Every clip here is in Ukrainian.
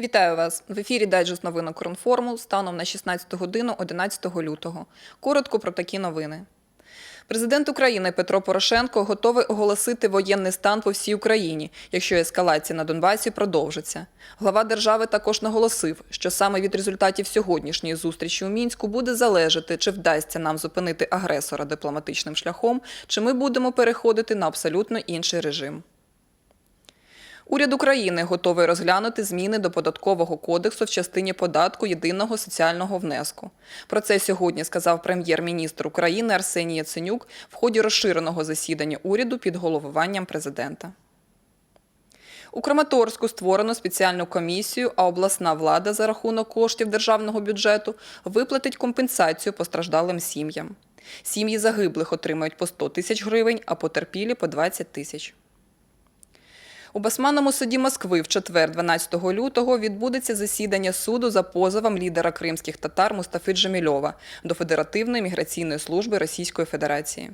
Вітаю вас в ефірі Дайджест новин Укрінформу станом на 16 годину 11 лютого. Коротко про такі новини. Президент України Петро Порошенко готовий оголосити воєнний стан по всій Україні, якщо ескалація на Донбасі продовжиться. Глава держави також наголосив, що саме від результатів сьогоднішньої зустрічі у мінську буде залежати, чи вдасться нам зупинити агресора дипломатичним шляхом, чи ми будемо переходити на абсолютно інший режим. Уряд України готовий розглянути зміни до податкового кодексу в частині податку єдиного соціального внеску. Про це сьогодні сказав прем'єр-міністр України Арсеній Яценюк в ході розширеного засідання уряду під головуванням президента. У Краматорську створено спеціальну комісію, а обласна влада за рахунок коштів державного бюджету виплатить компенсацію постраждалим сім'ям. Сім'ї загиблих отримають по 100 тисяч гривень, а потерпілі по 20 тисяч. У Басманному суді Москви в четвер, 12 лютого, відбудеться засідання суду за позовом лідера кримських татар Мустафи Джемільова до Федеративної міграційної служби Російської Федерації.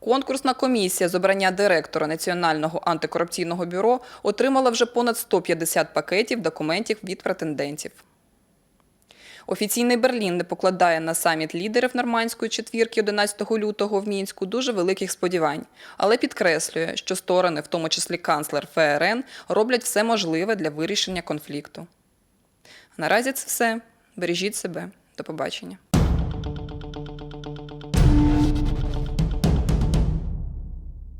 Конкурсна комісія з обрання директора Національного антикорупційного бюро отримала вже понад 150 пакетів документів від претендентів. Офіційний Берлін не покладає на саміт лідерів нормандської четвірки 11 лютого в Мінську дуже великих сподівань, але підкреслює, що сторони, в тому числі канцлер ФРН, роблять все можливе для вирішення конфлікту. Наразі це все. Бережіть себе. До побачення.